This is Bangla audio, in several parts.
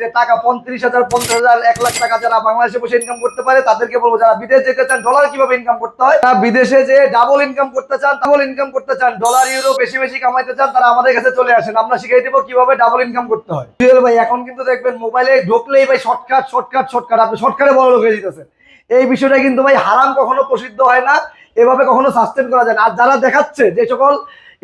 যে টাকা পঁয়ত্রিশ হাজার, পঞ্চাশ হাজার, এক লাখ টাকা যারা বাংলাদেশে বসে ইনকাম করতে পারে, তাদেরকে বলব, যারা বিদেশ যেতে চান ডলার কীভাবে ইনকাম করতে হয়? তারা বিদেশে যে ডাবল ইনকাম করতে চান ডাবল ইনকাম করতে চান ডলার ইউরো বেশি বেশি কামাইতে চান, তারা আমাদের কাছে চলে আসেন। আমরা শিখিয়ে দেবো কীভাবে ডাবল ইনকাম করতে হয়। ভাই, এখন কিন্তু দেখবেন মোবাইলে ঢুকলেই ভাই শর্টকাট শর্টকাট শর্টকাট আপনি শর্টকাটে বড় লোক হয়ে যেতেছেন। এই বিষয়টা কিন্তু ভাই হারাম কখনো প্রসিদ্ধ হয় না। এভাবে কখনো সাস্টেন করা যায় না। আর যারা দেখাচ্ছে যে সকল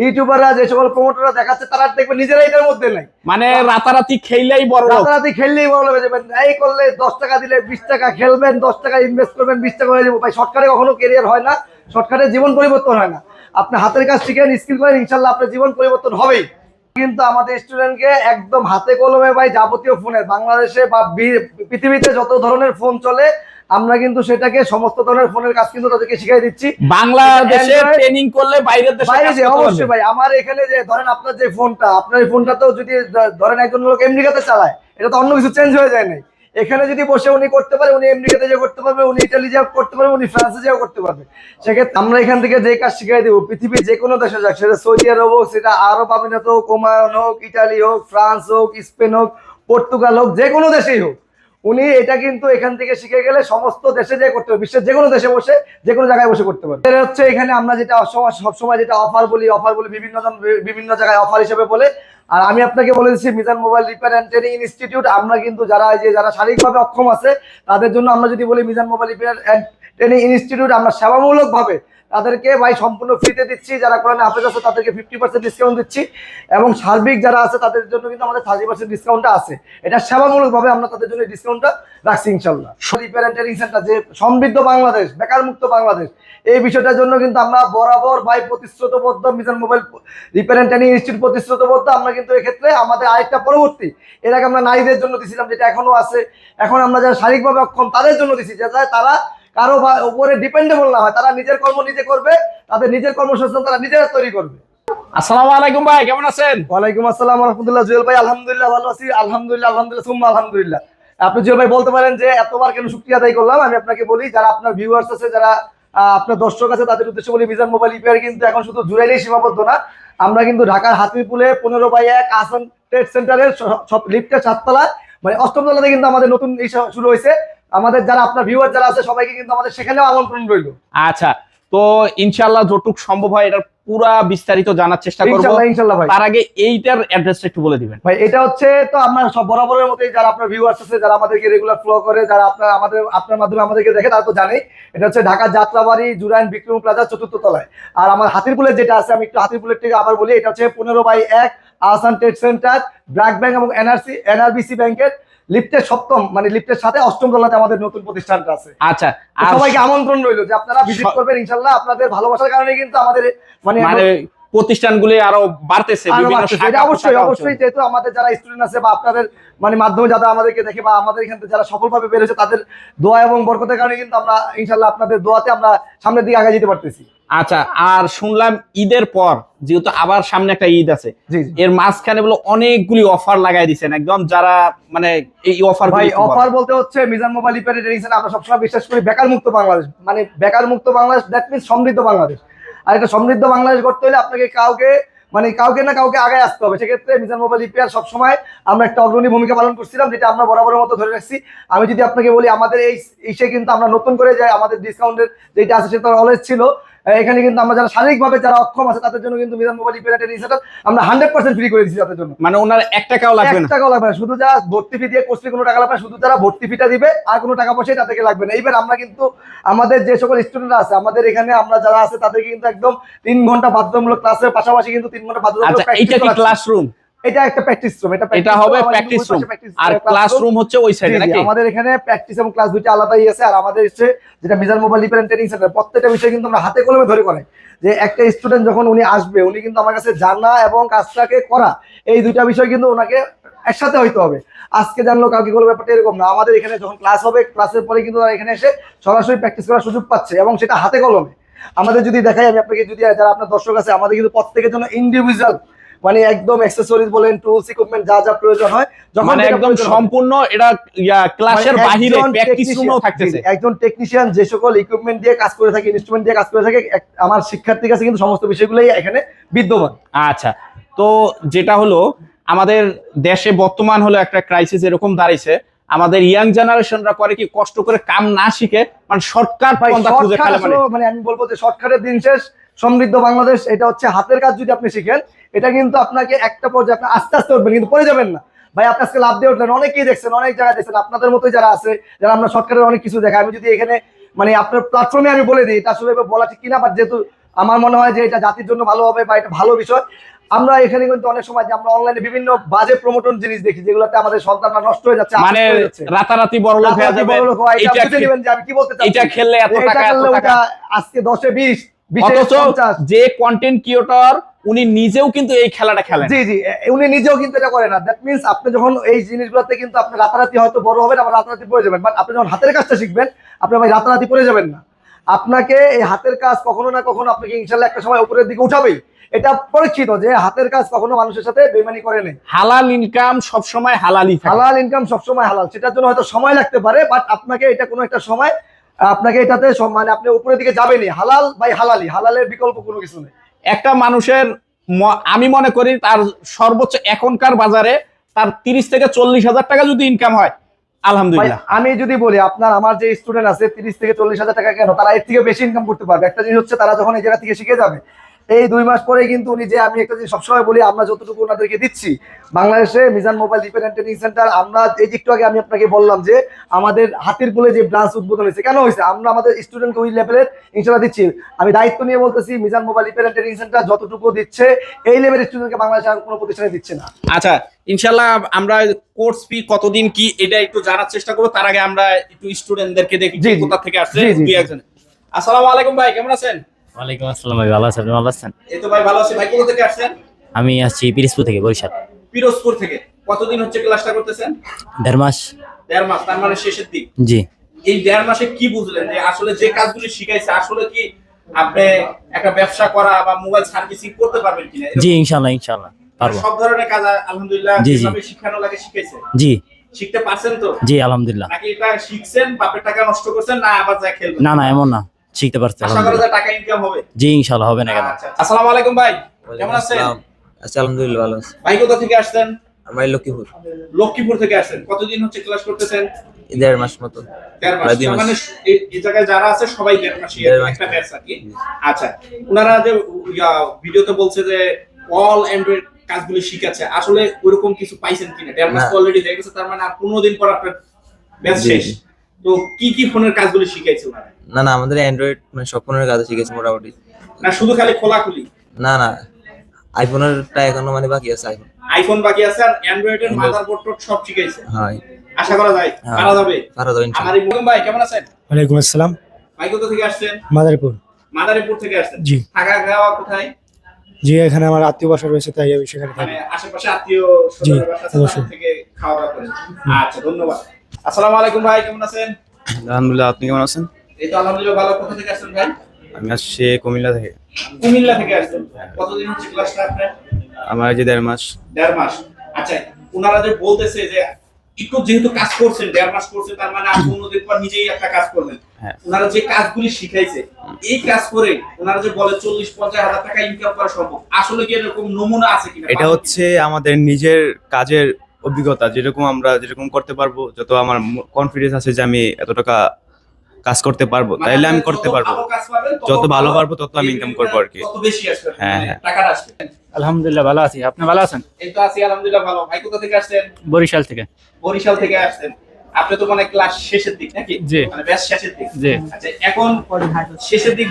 ইউটিউবাররা যে সকল প্রমোটাররা দেখাচ্ছে তারা দেখবে নিজেরা এটার মধ্যে নাই। মানে রাতারাতি খেললেই বড় রাতারাতি খেললেই বড় লোক যাবেন এই করলে দশ টাকা দিলে বিশ টাকা খেলবেন দশ টাকা ইনভেস্ট করবেন বিশ টাকা হয়ে যাব। ভাই শর্টকাটে কখনো কেরিয়ার হয় না শর্টকাটে জীবন পরিবর্তন হয় না। আপনি হাতের কাজ শিখেন স্কিল করেন ইনশাল্লাহ আপনার জীবন পরিবর্তন হবেই। কিন্তু আমাদের স্টুডেন্টকে একদম হাতে কলমে ভাই যাবতীয় ফোনের বাংলাদেশে বা পৃথিবীতে যত ধরনের ফোন চলে আমরা কিন্তু সেটাকে সমস্ত ধরনের ফোনের কাজ কিন্তু তাদেরকে শিখাই দিচ্ছি। বাংলাদেশে ট্রেনিং করলে বাইরের দেশে বাইরে যে অবশ্যই ভাই আমার এখানে যে ধরেন আপনার যে ফোনটা আপনার এই ফোনটা তো যদি ধরেন একজন লোক আমেরিকাতে চালায় এটা তো অন্য কিছু চেঞ্জ হয়ে যায় নাই। এখানে যদি বসে উনি করতে পারে উনি আমেরিকাতে যে করতে পারবে উনি ইটালি যে করতে পারবে উনি ফ্রান্সে যেও করতে পারবে। সেক্ষেত্রে আমরা এখান থেকে যে কাজ শিখাই দেবো পৃথিবীর যে কোনো দেশে যাক সেটা সৌদি আরব হোক সেটা আরব আমিরাত হোক ওমান হোক ইটালি হোক ফ্রান্স হোক স্পেন হোক পর্তুগাল হোক যে কোনো দেশেই হোক। উনি এটা কিন্তু এখান থেকে শিখে গেলে সমস্ত দেশে যে করতে পারবে বিশ্বের যে কোনো দেশে বসে যে কোনো জায়গায় বসে করতে পারবে। এটা হচ্ছে এখানে আমরা যেটা সবসময় যেটা অফার বলি অফার বলি বিভিন্ন বিভিন্ন জায়গায় অফার হিসেবে বলে। আর আমি আপনাকে বলে দিচ্ছি, Mizan mobile repair and training institute, আমরা কিন্তু যারা যে যারা শারীরিকভাবে অক্ষম আছে, তাদের জন্য আমরা যদি বলি Mizan mobile repair and training institute, আমরা সেবামূলকভাবে তাদেরকে ভাই সম্পূর্ণ ফ্রিতে দিচ্ছি, যারা কোরআনে হাফেজ আছে তাদেরকে ফিফটি পার্সেন্ট ডিসকাউন্ট দিচ্ছি এবং সার্বিক যারা আছে তাদের জন্য কিন্তু আমাদের থার্টি পার্সেন্ট ডিসকাউন্টটা আছে। এটা সেবামূলকভাবে আমরা তাদের জন্য ডিসকাউন্টটা রাখছি ইনশাল্লাহ রিপেয়ার অ্যান্ড ট্রেনিং সেন্টার যে সমৃদ্ধ বাংলাদেশ, বেকার মুক্ত বাংলাদেশ, এই বিষয়টার জন্য কিন্তু আমরা বরাবর ভাই প্রতিশ্রুতবদ্ধ Mizan mobile repair training institute প্রতিশ্রুতবদ্ধ। আমরা কিন্তু এক্ষেত্রে আমাদের আরেকটা পরবর্তী, এর আগে আমরা নারীদের জন্য দিছিলাম, যেটা এখনও আছে। এখন আমরা যারা শারীরিকভাবে অক্ষম, তাদের জন্য দিছি, যাতে তারা কারও উপরে ডিপেন্ডেবল না হয় তারা নিজের কর্ম নিজে করবে তাদের নিজের কর্মসংস্থান তারা নিজেরা তৈরি করবে। আসসালামু আলাইকুম ভাই কেমন আছেন? ওয়ালাইকুম আসসালাম রহমতুল্লাহ জুয়েল ভাই আলহামদুলিল্লাহ ভালো আছি আলহামদুলিল্লাহ আলহামদুলিল্লাহ সুম্মা আলহামদুলিল্লাহ। আপনি জুয়েল ভাই বলতে পারেন যে এতবার কেন শুক্রিয়া আদায় করলাম আমি আপনাকে বলি যারা আপনার ভিউয়ার্স আছে যারা আপনার দর্শক আছে তাদের উদ্দেশ্যে বলি মিজান মোবাইল রিপেয়ার কিন্তু এখন শুধু সীমাবদ্ধ না। আমরা কিন্তু ঢাকার হাতিপুলে পনেরো বাই এক আসান ট্রেড সেন্টারের সব লিফটের সাততলা মানে অষ্টম তলাতে কিন্তু আমাদের নতুন এই শুরু হয়েছে। আমাদের যারা আপনার ভিউয়ার যারা আছে সবাইকে কিন্তু আমাদের সেখানেও আমন্ত্রণ রইল। আচ্ছা তো ইনশাআল্লাহ যতটুক সম্ভব হয় এটার পুরা বিস্তারিত জানার চেষ্টা করব। ইনশাল্লাহ ইনশাল্লাহ ভাই। তার আগে এইটার অ্যাড্রেসটা একটু বলে দিবেন। ভাই এটা হচ্ছে তো আমরা সব বরাবরের মতোই যারা আপনার ভিউয়ার্স আছে যারা আমাদেরকে রেগুলার ফলো করে যারা আপনার আমাদের আপনার মাধ্যমে আমাদেরকে দেখে তারা তো জানেই। এটা হচ্ছে ঢাকা যাত্রাবাড়ি জুরাইন বিক্রম প্লাজা চতুর্থ তলায়। আর আমার হাতিরপুলের যেটা আছে আমি একটু হাতিরপুলের থেকে আবার বলি এটা হচ্ছে পনেরো বাই এক Asan trade centre BRAC bank এবং এনআরসি এনআরবিসি ব্যাংকের লিফটের সপ্তম মানে লিফটের সাথে অষ্টম তলাতে আমাদের নতুন প্রতিষ্ঠানটা আছে। আচ্ছা সবাইকে আমন্ত্রণ রইল যে আপনারা ভিজিট করবেন ইনশাল্লাহ আপনাদের ভালোবাসার কারণে কিন্তু আমাদের মানে মানে প্রতিষ্ঠানগুলি আরও বাড়তেছে অবশ্যই অবশ্যই যেহেতু আমাদের যারা স্টুডেন্ট আছে বা আপনাদের মানে মাধ্যমে যারা আমাদেরকে দেখে বা আমাদের এখান থেকে যারা সফলভাবে বেরোছে তাদের দোয়া এবং বরকতের কারণে কিন্তু আমরা ইনশাল্লাহ আপনাদের দোয়াতে আমরা সামনের দিকে আগে যেতে পারতেছি। আচ্ছা আর শুনলাম ঈদের পর যেহেতু আবার সামনে একটা ঈদ আছে এর মাঝখানে বলে অনেকগুলি অফার লাগাই দিছেন একদম যারা মানে এই অফার ভাই অফার বলতে হচ্ছে মিজান মোবাইল রিপেয়ার সেন্টার আমরা সবসময় বিশ্বাস করি বেকার মুক্ত বাংলাদেশ। মানে বেকার মুক্ত বাংলাদেশ দ্যাট মিনস সমৃদ্ধ বাংলাদেশ। আর এটা সমৃদ্ধ বাংলাদেশ করতে হলে আপনাকে কাউকে মানে কাউকে না কাউকে আগে আসতে হবে। সেক্ষেত্রে মিজান মোবাইল রিপেয়ার সবসময় আমরা একটা অগ্রণী ভূমিকা পালন করছিলাম যেটা আমরা বরাবরের মতো ধরে রাখছি। আমি যদি আপনাকে বলি আমাদের এই ইসে কিন্তু আমরা নতুন করে যাই আমাদের ডিসকাউন্টের যেটা আছে সেটা অলওয়েজ ছিল। এখানে কিন্তু আমরা যারা শারীরিকভাবে যারা অক্ষম আছে তাদের জন্য কিন্তু Mizan mobile repair training centre আমরা হান্ড্রেড পার্সেন্ট ফ্রি করে দিচ্ছি তাদের জন্য। মানে ওনার এক টাকাও লাগবে না। টাকাও লাগবে না। শুধু যা ভর্তি ফি দিয়ে কোর্স কোনো টাকা লাগবে না শুধু যারা ভর্তি ফিটা দিবে আর কোনো টাকা পয়সাই তাদেরকে লাগবে না। এইবার আমরা কিন্তু আমাদের যে সকল স্টুডেন্ট আছে আমাদের এখানে আমরা যারা আছে তাদেরকে কিন্তু একদম তিন ঘণ্টা বাধ্যতামূলক ক্লাসের পাশাপাশি কিন্তু তিন ঘণ্টা বাধ্যতামূলক আচ্ছা কি ক্লাসরুম এটা একটা প্র্যাকটিস রুম এটা এটা হবে প্র্যাকটিস রুম আর ক্লাসরুম হচ্ছে ওই সাইডে নাকি? আমাদের এখানে প্র্যাকটিস এবং ক্লাস দুইটা আলাদাই আছে আর আমাদের হচ্ছে যেটা Mizan mobile repair training centre প্রত্যেকটা বিষয় কিন্তু আমরা হাতে কলমে ধরে করে যে একটা স্টুডেন্ট যখন উনি আসবে উনি কিন্তু আমার কাছে জানা এবং কাজটাকে করা এই দুইটা বিষয় কিন্তু ওনাকে একসাথে হইতে হবে। আজকে জানলো কালকে করল ব্যাপারটা এরকম না। আমাদের এখানে যখন ক্লাস হবে ক্লাসের পরে কিন্তু তারা এখানে এসে সরাসরি প্র্যাকটিস করার সুযোগ পাচ্ছে এবং সেটা হাতে কলমে। আমাদের যদি দেখাই আমি আপনাকে যদি যারা আপনার দর্শক আছে আমাদের কিন্তু প্রত্যেকের জন্য ইন্ডিভিজুয়াল মানে একদম অ্যাক্সেসরিজ বলেন টুলস ইকুইপমেন্ট যা যা প্রয়োজন হয় যখন মানে একদম সম্পূর্ণ এটা ক্লাসের বাহিরে প্র্যাকটিস রুমও থাকতেছে। একজন টেকনিশিয়ান যে সকল ইকুইপমেন্ট দিয়ে কাজ করে থাকে ইনস্ট্রুমেন্ট দিয়ে কাজ করে থাকে আমার শিক্ষার্থীর কাছে কিন্তু সমস্ত বিষয়গুলোই এখানে বিদ্যমান। আচ্ছা তো যেটা হলো আমাদের দেশে বর্তমান হলো একটা ক্রাইসিস এরকম দাঁড়িয়েছে। আমাদের ইয়াং জেনারেশনরা করে কি কষ্ট করে কাম না শিখে মানে শর্টকাট মানে? মানে আমি বলব যে শর্টকাটের দিন শেষ সমৃদ্ধ বাংলাদেশ এটা হচ্ছে হাতের কাজ যদি আপনি শিখেন এটা কিন্তু আপনাকে একটা পর্যায়ে আপনি আস্তে আস্তে উঠবেন কিন্তু পড়ে যাবেন না ভাই আপনি আজকে লাভ দিয়ে উঠলেন অনেকেই দেখছেন অনেক জায়গায় দেখছেন আপনাদের মতোই যারা আছে যারা আমরা শর্টকাটের অনেক কিছু দেখাই আমি যদি এখানে মানে আপনার প্ল্যাটফর্মে আমি বলে দিই এটা আসলে বলা ঠিক কিনা বাট যেহেতু আমার মনে হয় যে এটা জাতির জন্য ভালো হবে বা এটা ভালো বিষয় আমরা এখানে কিন্তু অনেক সময় যে আমরা অনলাইনে বিভিন্ন বাজে প্রমোটন জিনিস দেখি যেগুলোতে আমাদের সন্তানরা নষ্ট হয়ে যাচ্ছে মানে। রাতারাতি বড় লোক হয়ে যাবে এটা বুঝে যে আমি কি বলতে চাচ্ছি। এটা খেললে এত টাকা এত টাকা আজকে দশে বিশ বিশে অথচ পঞ্চাশ যে কন্টেন্ট ক্রিয়েটর উনি নিজেও কিন্তু এই খেলাটা খেলেন। জি জি। উনি নিজেও কিন্তু এটা করে না দ্যাট মিনস আপনি যখন এই জিনিসগুলোতে কিন্তু আপনি রাতারাতি হয়তো বড় হবেন আবার রাতারাতি পড়ে যাবেন। বাট আপনি যখন হাতের কাজটা শিখবেন আপনি ভাই রাতারাতি পড়ে যাবেন না। আপনাকে এই হাতের কাজ কখনো না কখনো আপনাকে ইনশাল্লাহ একটা সময় উপরের দিকে উঠাবেই। এটা পরিচিত যে হাতের কাজ কখনো মানুষের সাথে বেমানি করে নেই। হালাল ইনকাম সবসময় হালালই থাকে। হালাল ইনকাম সবসময় হালাল। সেটার জন্য হয়তো সময় লাগতে পারে বাট আপনাকে এটা কোনো একটা সময় আপনাকে এটাতে মানে আপনি উপরের দিকে যাবেনই। হালাল বাই হালালি হালালের বিকল্প কোনো কিছু নেই। একটা মানুষের আমি মনে করি তার সর্বোচ্চ এখনকার বাজারে তার তিরিশ থেকে চল্লিশ হাজার টাকা যদি ইনকাম হয়, আলহামদুলিল্লাহ। আমি যদি বলি, আপনার, আমার যে স্টুডেন্ট আছে, তিরিশ থেকে চল্লিশ হাজার টাকা কেন? তারা এর থেকে বেশি ইনকাম করতে পারবে। একটা জিনিস হচ্ছে, তারা যখন এই জায়গা থেকে শিখে যাবে এই দুই মাস পরে কিন্তু উনি যে আমি একটা জিনিস সবসময় বলি আমরা যতটুকু ওনাদেরকে দিচ্ছি বাংলাদেশে Mizan mobile repair and training centre আমরা এই যে একটু আগে আমি আপনাকে বললাম যে আমাদের হাতির পুলে যে ব্রাঞ্চ উদ্বোধন হয়েছে কেন হয়েছে? আমরা আমাদের স্টুডেন্টকে ওই লেভেলের ইনশাল্লাহ দিচ্ছি। আমি দায়িত্ব নিয়ে বলতেছি Mizan mobile repair and training centre যতটুকু দিচ্ছে এই লেভেলের স্টুডেন্টকে বাংলাদেশে আর কোনো প্রতিষ্ঠানে দিচ্ছে না। আচ্ছা ইনশাল্লাহ আমরা কোর্স ফি কতদিন কি এটা একটু জানার চেষ্টা করব তার আগে আমরা একটু স্টুডেন্টদেরকে দেখি। কোথা থেকে আসছে দুই একজন আসসালামু আলাইকুম ভাই কেমন আছেন? ওয়ালাইকুম আসসালাম ভাই ভালো আছেন? ভালো আছেন? এই তো ভাই ভালো আছি। ভাই কোথা থেকে আসছেন? আমি আসছি পিরিজপুর থেকে বরিশাল। পিরোজপুর থেকে। কতদিন হচ্ছে ক্লাসটা করতেছেন? দেড় মাস। দেড় মাস তার মানে শেষের দিক জি। এই দেড় মাসে কি বুঝলেন যে আসলে যে কাজগুলি শিখাইছে আসলে কি আপনি একটা ব্যবসা করা বা মোবাইল সার্ভিসিং করতে পারবেন কিনা? জি ইনশাল্লাহ ইনশাল্লাহ পারব। সব ধরনের কাজ আলহামদুলিল্লাহ জি, জি। শিখানো লাগে শিখাইছে। জি। শিখতে পারছেন তো? জি আলহামদুলিল্লাহ। নাকি এটা শিখছেন বাপের টাকা নষ্ট করছেন না আবার যা খেলবেন? না না এমন না। শিখতে পারছি টাকা ইনকাম হবে। জি ইনশাল্লাহ হবে না কেন? আচ্ছা আসসালামু আলাইকুম ভাই কেমন আছেন? আচ্ছা আলহামদুলিল্লাহ ভালো আছি। ভাই কোথা থেকে আসছেন? আমরা এই লক্ষ্মীপুর। লক্ষ্মীপুর থেকে আসছেন। কতদিন হচ্ছে ক্লাস করতেছেন? দেড় মাস মতো। মানে এই- জায়গায় যারা আছে সবাই দেড় মাস। একটা ব্যাচ আর কি। আচ্ছা ওনারা যে ইয়া, ভিডিওতে বলছে যে অল অ্যান্ড্রয়েড কাজগুলি শিখাচ্ছে। আসলে ওরকম কিছু পাইছেন কিনা? দেড় মাস অলরেডি হয়ে গেছে তার মানে আর পনেরো দিন পর আপনার ব্যাচ শেষ। তো কি কি ফোনের কাজগুলি শিখাইছে ওনারা? না না আমাদের অ্যান্ড্রয়েড মানে সব ফোনের কাজ শিখেছি মোটামুটি। না শুধু খালি খোলাখুলি? না না আইফোনেরটা এখনও মানে বাকি আছে আইফোন আইফোন বাকি আছে আর অ্যান্ড্রয়েড এর মাদারবোর্ড টোড সব শিখাইছে? হ্যাঁ। আশা করা যায় হ্যাঁ। পারা যাবে? পারা যাবে আমার মুকুম ভাই কেমন আছেন? ওয়ালাইকুম আসসালাম। ভাই কোথা থেকে আসছেন? মাদারীপুর। মাদারীপুর থেকে আসছেন? জি। থাকা খাওয়া কোথায়? জি এখানে আমার আত্মীয় বাসা রয়েছে তাই আমি সেখানে থাকি। মানে আশেপাশে আত্মীয় স্বজনের বাসা থেকে খাওয়া দাওয়া করেন। আচ্ছা ধন্যবাদ। আসসালামু আলাইকুম ভাই কেমন আছেন? আলহামদুলিল্লাহ আপনি কেমন আছেন? এই তো আলহামদুলিল্লাহ ভালো। কোথা থেকে আসছেন ভাই? আমি আসছি কুমিল্লা থেকে। কুমিল্লা থেকে আসছেন। কতদিন হচ্ছে ক্লাসটা আপনার? আমার যে দেড় মাস। দেড় মাস। আচ্ছা ওনারা যে বলতেছে যে একটু যেহেতু কাজ করছেন দেড় মাস করছেন তার মানে পনেরো দিন পর নিজেই একটা কাজ করবেন। হ্যাঁ। ওনারা যে কাজগুলি শিখাইছে এই কাজ করে ওনারা যে বলে চল্লিশ পঞ্চাশ হাজার টাকা ইনকাম করা সম্ভব। আসলে কি এরকম নমুনা আছে কিনা? এটা হচ্ছে আমাদের নিজের কাজের অভিজ্ঞতা যেরকম আমরা যেরকম করতে পারব যত আমার কনফিডেন্স আছে যে আমি এত টাকা কাজ করতে পারব মানে তাইলে আমি করতে পারব। যত ভালো পারব তত আমি income করব আর কি। তত বেশি আসবে হ্যাঁ, মানে হ্যাঁ। আলহামদুলিল্লাহ ভালো আছি। আপনি ভালো আছেন? এই তো আছি আলহামদুলিল্লাহ ভালো। ভাই কোথা থেকে আসছেন? বরিশাল থেকে। বরিশাল থেকে আসছেন। আপনি তো মানে ক্লাস শেষের দিক নাকি? জি। মানে ব্যাস শেষের দিক। জি। আচ্ছা এখন শেষের দিক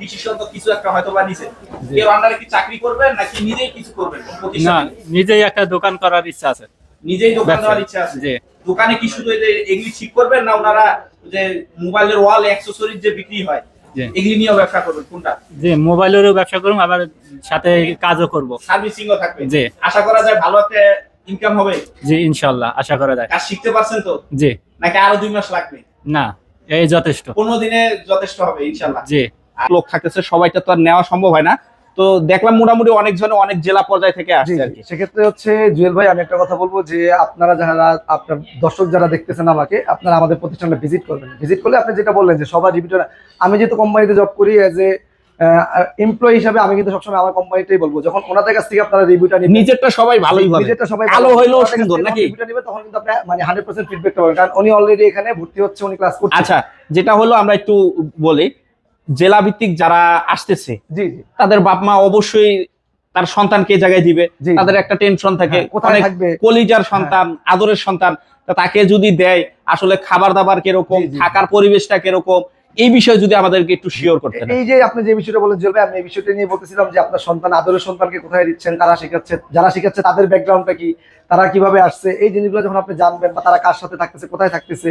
ডিসিশন তো কিছু একটা হয়তো বা নিছে এর আন্ডারে কি চাকরি করবেন নাকি নিজেই কিছু করবেন? না নিজেই একটা দোকান করার ইচ্ছা আছে। নিজেই দোকান দেওয়ার ইচ্ছা আছে। দোকানে কি শুধু এগুলি ঠিক করবেন না ওনারা যে মোবাইলের ওয়াল অ্যাক্সেসরিজ যে বিক্রি হয় এগুলি নিয়েও ব্যবসা করবেন কোনটা? যে মোবাইলেরও ব্যবসা করুন আবার সাথে কাজও করব। সার্ভিসিংও থাকবে। জি। আশা করা যায় ভালো একটা ইনকাম হবে। জি আশা করা যায়। কাজ শিখতে পারছেন তো? জি। নাকি আরও দুই মাস লাগবে? না এই যথেষ্ট। পনেরো দিনে যথেষ্ট হবে জি। লোক থাকতেছে সবাইটা তো আর নেওয়া সম্ভব হয় না। তো দেখলাম মোটামুটি অনেক জনে অনেক জেলা পর্যায় থেকে আসছে আর কি। সেক্ষেত্রে হচ্ছে জুয়েল ভাই আমি একটা কথা বলব যে আপনারা যারা আপনার দর্শক যারা দেখতেছেন আমাকে আপনারা আমাদের প্রতিষ্ঠানটা ভিজিট করবেন। ভিজিট করলে আপনি যেটা বললেন যে সবার রিপিটার আমি যেহেতু কোম্পানিতে জব করি এজ এ এমপ্লয়ি হিসাবে আমি কিন্তু সবসময় আমার কোম্পানিটাই বলব। যখন ওনাদের কাছ থেকে আপনারা রিভিউটা নিবেন নিজেরটা সবাই ভালোই বলে। নিজেরটা সবাই ভালো। কাছ সুন্দর নাকি? রিভিউটা নিবেন তখন কিন্তু আপনি মানে হান্ড্রেড পার্সেন্ট ফিডব্যাকটা পাবেন। কারণ উনি অলরেডি এখানে ভর্তি হচ্ছে উনি ক্লাস করছে। আচ্ছা যেটা হলো আমরা একটু বলি জেলা ভিত্তিক যারা আসতেছে তাদের বাপ মা অবশ্যই তার সন্তানকে জায়গায় দিবে। তাদের একটা টেনশন থাকে হ্যাঁ? কলিজার সন্তান আদরের সন্তান তাকে যদি দেয় আসলে খাবার দাবার কীরকম। থাকার পরিবেশটা কীরকম এই বিষয়ে যদি আমাদেরকে একটু শিওর করতে এই যে আপনি যে বিষয়টা বলেন জলবে আমি এই বিষয়টা নিয়ে বলতেছিলাম যে আপনার সন্তান আদরের সন্তানকে কোথায় দিচ্ছেন কারা শেখাচ্ছে যারা শেখাচ্ছে তাদের ব্যাকগ্রাউন্ডটা কি তারা কীভাবে আসছে এই জিনিসগুলো যখন আপনি জানবেন বা তারা কার সাথে থাকতেছে কোথায় থাকতেছে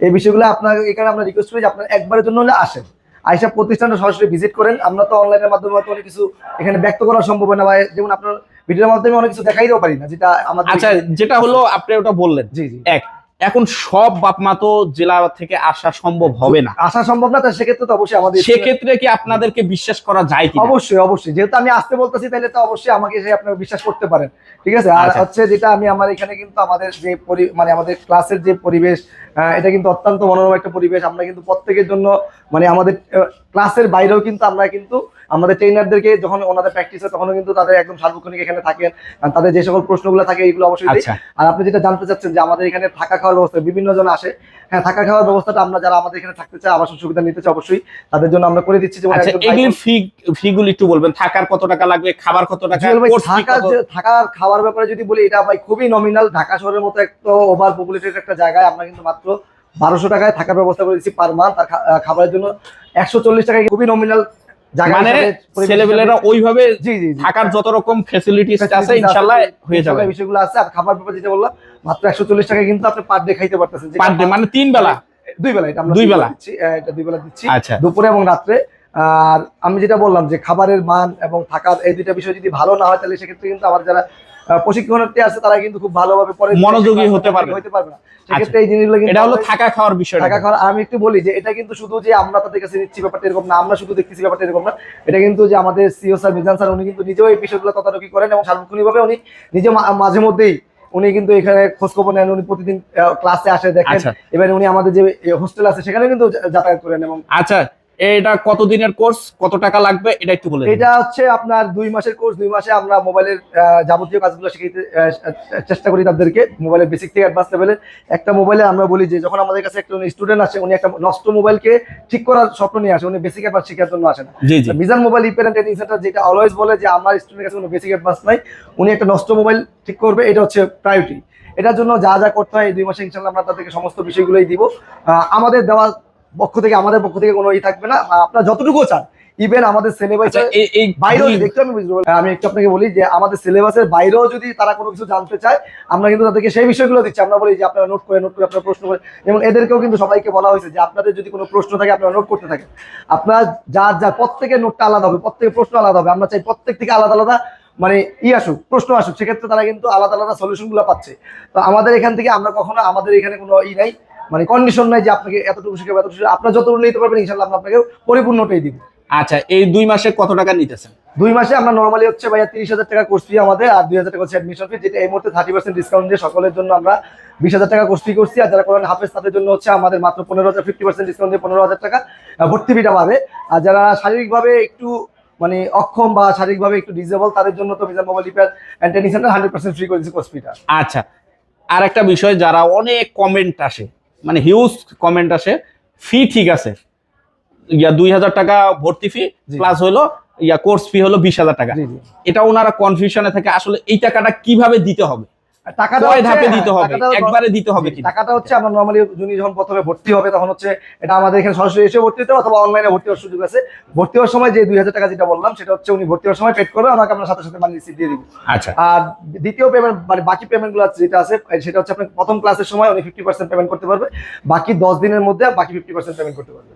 এই বিষয়গুলো আপনার এখানে আমরা রিকোয়েস্ট করি যে আপনার একবারের জন্য হলে আসেন। আইসা প্রতিষ্ঠানটা সরাসরি ভিজিট করেন। আমরা তো অনলাইনের মাধ্যমে হয়তো অনেক কিছু এখানে ব্যক্ত করা সম্ভব না বা যেমন আপনার ভিডিওর মাধ্যমে অনেক কিছু দেখাইতেও পারি না যেটা আমাদের আচ্ছা যেটা হলো আপনি ওটা বললেন। জি জি। এক। এখন সব বাপ মা তো জেলা থেকে আসা সম্ভব হবে না। আসা সম্ভব না সেক্ষেত্রে তো অবশ্যই আমাদের সেক্ষেত্রে কি আপনাদেরকে বিশ্বাস করা যায় কি অবশ্যই অবশ্যই। যেহেতু আমি আসতে বলতেছি তাহলে তো অবশ্যই আমাকে সে আপনারা বিশ্বাস করতে পারেন। ঠিক আছে? আর আচ্ছা। হচ্ছে যেটা আমি আমার এখানে কিন্তু আমাদের যে পরি- মানে আমাদের ক্লাসের যে পরিবেশ এটা কিন্তু অত্যন্ত মনোরম একটা পরিবেশ। আমরা কিন্তু প্রত্যেকের জন্য মানে আমাদের ক্লাসের বাইরেও কিন্তু আমরা কিন্তু আমাদের ট্রেনারদেরকে যখন ওনাদের প্র্যাকটিস হয় তখনও কিন্তু তাদের একদম সার্বক্ষণিক এখানে থাকেন। তাদের যে সকল প্রশ্নগুলো থাকে এগুলো অবশ্যই আচ্ছা। আর আপনি যেটা জানতে চাচ্ছেন যে আমাদের এখানে থাকা খাওয়ার ব্যবস্থা বিভিন্ন জন আসে। হ্যাঁ থাকা খাওয়ার ব্যবস্থাটা আমরা যারা আমাদের এখানে থাকতে চাই আবাসন সুবিধা নিতে চাই অবশ্যই তাদের জন্য আমরা করে দিচ্ছি। যেমন আচ্ছা ফি একটু বলবেন থাকার কত টাকা লাগবে খাবার কত টাকা fee থাকার থাকার খাওয়ার ব্যাপারে যদি বলি এটা ভাই খুবই নমিনাল ঢাকা শহরের মতো একটা ওভার পপুলেটেড একটা জায়গায় আমরা কিন্তু মাত্র বারোশো টাকায় থাকার ব্যবস্থা করে দিচ্ছি পার মান্থ আর খাবারের জন্য একশো চল্লিশ টাকায় খুবই নমিনাল মানে ছেলেপেলেরা ওইভাবে জি জি জি। থাকার যত রকম ফ্যাসিলিটিস আছে Facilities হয়ে যাবে। বিষয়গুলো আছে আর খাবার ব্যাপারে যেটা বললাম মাত্র একশো চল্লিশ টাকায় কিন্তু আপনি পার ডে খাইতে পারতেছেন। পার ডে মানে তিন বেলা? দুই বেলা এটা আমরা দুই বেলা? দিচ্ছি এটা দুই বেলা দিচ্ছি আচ্ছা। দুপুরে এবং রাত্রে। আর আমি যেটা বললাম যে খাবারের মান এবং থাকার এই দুইটা বিষয় যদি ভালো না হয় তাহলে সেক্ষেত্রে কিন্তু আমার যারা প্রশিক্ষণার্থী আছে তারা কিন্তু খুব ভালোভাবে পরে মনোযোগী হতে পারবে। হতে পারবে না। সেক্ষেত্রে এই জিনিসগুলো এটা হলো থাকা খাওয়ার বিষয় থাকা খাওয়ার আমি একটু বলি যে এটা কিন্তু শুধু যে আমরা তাদের কাছে নিচ্ছি ব্যাপারটা এরকম না আমরা শুধু দেখতেছি ব্যাপারটা এরকম না। এটা কিন্তু যে আমাদের সিও স্যার মিজান স্যার উনি কিন্তু নিজেও এই বিষয়গুলো তদারকি করেন এবং সার্বক্ষণিকভাবে উনি নিজে মাঝে মধ্যেই উনি কিন্তু এখানে খোঁজ খবর নেন উনি প্রতিদিন ক্লাসে আসে দেখেন। আচ্ছা। এবার উনি আমাদের যে হোস্টেল আছে সেখানে কিন্তু যাতায়াত করেন এবং আচ্ছা এটা কত দিনের কোর্স? কত টাকা লাগবে? এটা একটু বলে এটা হচ্ছে আপনার দুই মাসের কোর্স দুই মাসে আমরা মোবাইলের যাবতীয় কাজগুলো শিখাইতে চেষ্টা করি তাদেরকে মোবাইলের বেসিক থেকে অ্যাডভান্স লেভেলের একটা মোবাইলে আমরা বলি যে যখন আমাদের কাছে একটা স্টুডেন্ট আসে উনি একটা নষ্ট মোবাইলকে ঠিক করার স্বপ্ন নিয়ে আসে উনি বেসিক অ্যাডভান্স শেখার জন্য আসেন জি জি। Mizan mobile repair and training centre যেটা অলওয়েজ বলে যে আমার স্টুডেন্টের কাছে কোনো বেসিক অ্যাডভান্স নাই উনি একটা নষ্ট মোবাইল ঠিক করবে এটা হচ্ছে প্রায়োরিটি এটার জন্য যা যা করতে হয় এই দুই মাসে ইনশাল্লাহ আমরা তাদেরকে সমস্ত বিষয়গুলোই দিব। আমাদের দেওয়া পক্ষ থেকে আমাদের পক্ষ থেকে কোনো ই থাকবে না। আহ, আপনারা যতটুকু চান ইভেন আমাদের সিলেবাস আচ্ছা এই বাইরেও দেখতে আমি পারলাম। আমি একটু আপনাকে বলি যে আমাদের সিলেবাসের বাইরেও যদি তারা কোনো কিছু জানতে চায় আমরা কিন্তু তাদেরকে সেই বিষয়গুলো দিচ্ছি। আমরা বলি যে আপনারা নোট করে নোট করে আপনারা প্রশ্ন করে। যেমন এদেরকেও কিন্তু সবাইকে বলা হয়েছে যে আপনাদের যদি কোনো প্রশ্ন থাকে আপনারা নোট করতে থাকেন। আপনার যার যার প্রত্যেকের নোটটা আলাদা হবে প্রত্যেকের প্রশ্ন আলাদা হবে। আমরা চাই প্রত্যেক থেকে আলাদা আলাদা মানে ই আসুক প্রশ্ন আসুক। সেক্ষেত্রে তারা কিন্তু আলাদা আলাদা সলিউশনগুলো পাচ্ছে। তো আমাদের এখান থেকে আমরা কখনো আমাদের এখানে কোনো ই নাই। মানে কন্ডিশন নাই যে আপনাকে এতটুকু শিখাবো এতটুকু। আপনার যতটুকু নিতে পারবেন ইনশাল্লাহ আমরা আপনাকে পরিপূর্ণটাই দিব। আচ্ছা এই দুই মাসে কত টাকা নিতেছেন? দুই মাসে আমরা নর্মালি হচ্ছে ভাইয়া তিরিশ হাজার টাকা কোর্স ফি আমাদের আর দুই হাজার টাকা হচ্ছে অ্যাডমিশন ফি যেটা এই মুহূর্তে থার্টি পার্সেন্ট ডিসকাউন্ট দিয়ে সকলের জন্য আমরা বিশ হাজার টাকা কোর্স ফি করছি। আর যারা কোরআন হাফেজ তাদের জন্য হচ্ছে আমাদের মাত্র পনেরো হাজার ফিফটি পার্সেন্ট ডিসকাউন্ট দিয়ে পনেরো হাজার টাকা ভর্তি ফিটা পাবে। আর যারা শারীরিকভাবে একটু মানে অক্ষম বা শারীরিকভাবে একটু ডিসেবল তাদের জন্য তো Mizan mobile repair and centre hundred percent free করে দিচ্ছি কোর্স ফিটা আচ্ছা আর একটা বিষয় যারা অনেক কমেন্ট আসে মানে হিউজ কমেন্ট আসে ফি ঠিক আছে। ইয়া দুই হাজার টাকা ভর্তি ফি। প্লাস হলো ইয়া কোর্স ফি হলো বিশ হাজার টাকা। এটা ওনারা কনফিউশনে থাকে আসলে এই টাকাটা কীভাবে দিতে হবে? টাকাটা ধাপে দিতে হবে একবারে দিতে হবে কি টাকাটা হচ্ছে আমরা নর্মালি যিনি যখন প্রথমে ভর্তি হবে তখন হচ্ছে এটা আমাদের এখানে সরাসরি এসে ভর্তি হতে অথবা অনলাইনে ভর্তি হওয়ার সুযোগ আছে। ভর্তি হওয়ার সময় যে দুই হাজার টাকা যেটা বললাম সেটা হচ্ছে উনি ভর্তি হওয়ার সময় পেড করবে আমাকে আমরা সাথে সাথে মানি দিয়ে দিব। আচ্ছা। আর দ্বিতীয় পেমেন্ট মানে বাকি পেমেন্টগুলো যেটা আছে সেটা হচ্ছে আপনি প্রথম ক্লাসের সময় উনি ফিফটি পার্সেন্ট পেমেন্ট করতে পারবে। বাকি দশ দিনের মধ্যে বাকি ফিফটি পার্সেন্ট পেমেন্ট করতে পারবে।